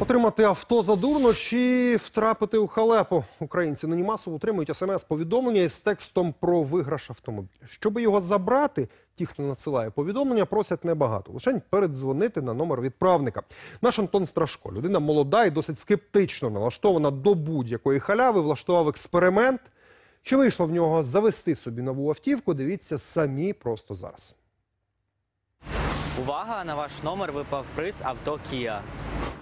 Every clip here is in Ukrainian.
Отримати авто задурно чи втрапити у халепу. Українці нині масово отримують смс-повідомлення із текстом про виграш автомобіля. Щоби його забрати, ті, хто надсилає повідомлення, просять небагато. Лише передзвонити на номер відправника. Наш Антон Страшко, людина молода і досить скептично налаштована до будь-якої халяви, влаштував експеримент. Чи вийшло в нього завести собі нову автівку? Дивіться самі просто зараз. Увага! На ваш номер випав приз авто Kia.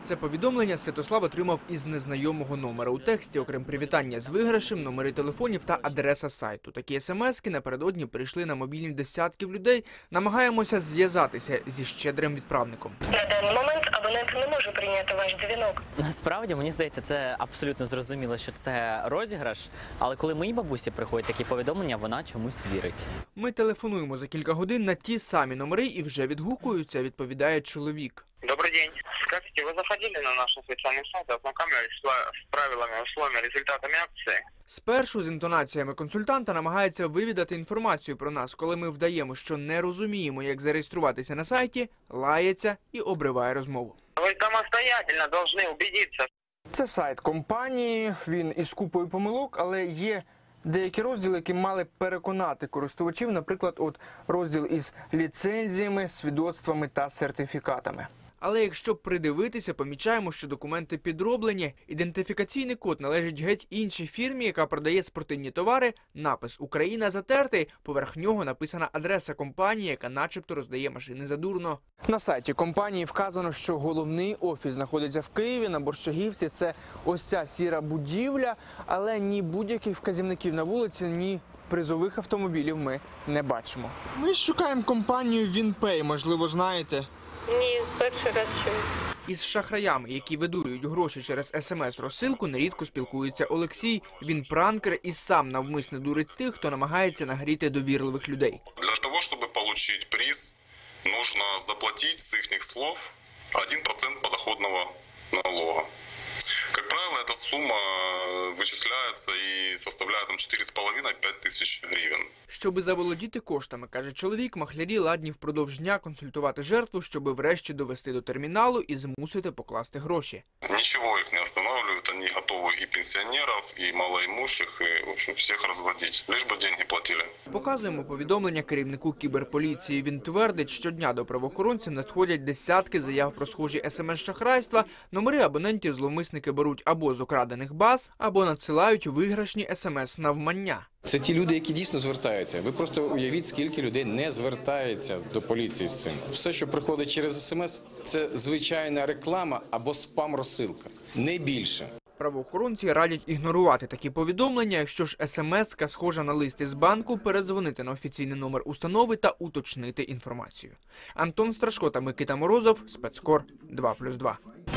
Це повідомлення Святослав отримав із незнайомого номера. У тексті, окрім привітання з виграшем, номери телефонів та адреса сайту. Такі смски напередодні прийшли на мобільні десятків людей. Намагаємося зв'язатися зі щедрим відправником. На даний момент абонент не може прийняти ваш дзвінок. Насправді мені здається, це абсолютно зрозуміло, що це розіграш. Але коли моїй бабусі приходять такі повідомлення, вона чомусь вірить. Ми телефонуємо за кілька годин на ті самі номери і вже відгукуються, відповідає чоловік. Добрый день. Скажите, вы заходили на наш официальный сайт, ознакомились с с правилами, условиями, результатами акции? Спершу з інтонаціями консультанта намагається вивідати інформацію про нас. Коли ми вдаємо, що не розуміємо, як зареєструватися на сайті, лається і обриває розмову. Вы самостоятельно должны убедиться. Це сайт компанії, він із купою помилок, але є деякі розділи, які мали переконати користувачів, наприклад, от розділ із ліцензіями, свідоцтвами та сертифікатами. Але якщо придивитися, помічаємо, що документи підроблені. Ідентифікаційний код належить геть іншій фірмі, яка продає спортивні товари. Напис Україна затертий. Поверх нього написана адреса компанії, яка, начебто, роздає машини задурно. На сайті компанії вказано, що головний офіс знаходиться в Києві на Борщагівці. Це ось ця сіра будівля, але ні будь-яких вказівників на вулиці, ні призових автомобілів ми не бачимо. Ми шукаємо компанію Вінпей, можливо, знаєте. Перший раз чую. Із шахраями, які видурюють гроші через смс-розсилку, нерідко спілкується Олексій. Він пранкер і сам навмисно дурить тих, хто намагається нагріти довірливих людей. Для того, щоб отримати приз, потрібно заплатити з їхніх слов 1% подоходного налога Как правило, эта сумма вычисляется и составляет там 4,5-5 тысяч гривен. Щоби заволодіти коштами, каже чоловік, махлярі ладні впродовж дня консультувати жертву, щоби врешті довести до терміналу і змусити покласти гроші. Ничего их не останавливает, они готовы и пенсионеров, и малоимущих, и, в общем, всех разводить, лишь бы деньги платили. Показуємо повідомлення керівнику кіберполіції. Він твердить, щодня до правоохоронців надходять десятки заяв про схожі смс-шахрайства. Номери абонентів зловмисники беруть або з украдених баз, або надсилають виграшні смс навмання. Це ті люди, які дійсно звертаються. Ви просто уявіть, скільки людей не звертається до поліції з цим. Все, що приходить через смс, це звичайна реклама або спам-розсилка, не більше. Правоохоронці радять ігнорувати такі повідомлення. Якщо ж смс-ка схожа на лист із банку, передзвонити на офіційний номер установи та уточнити інформацію. Антон Страшко та Микита Морозов, спецкор 2+,2.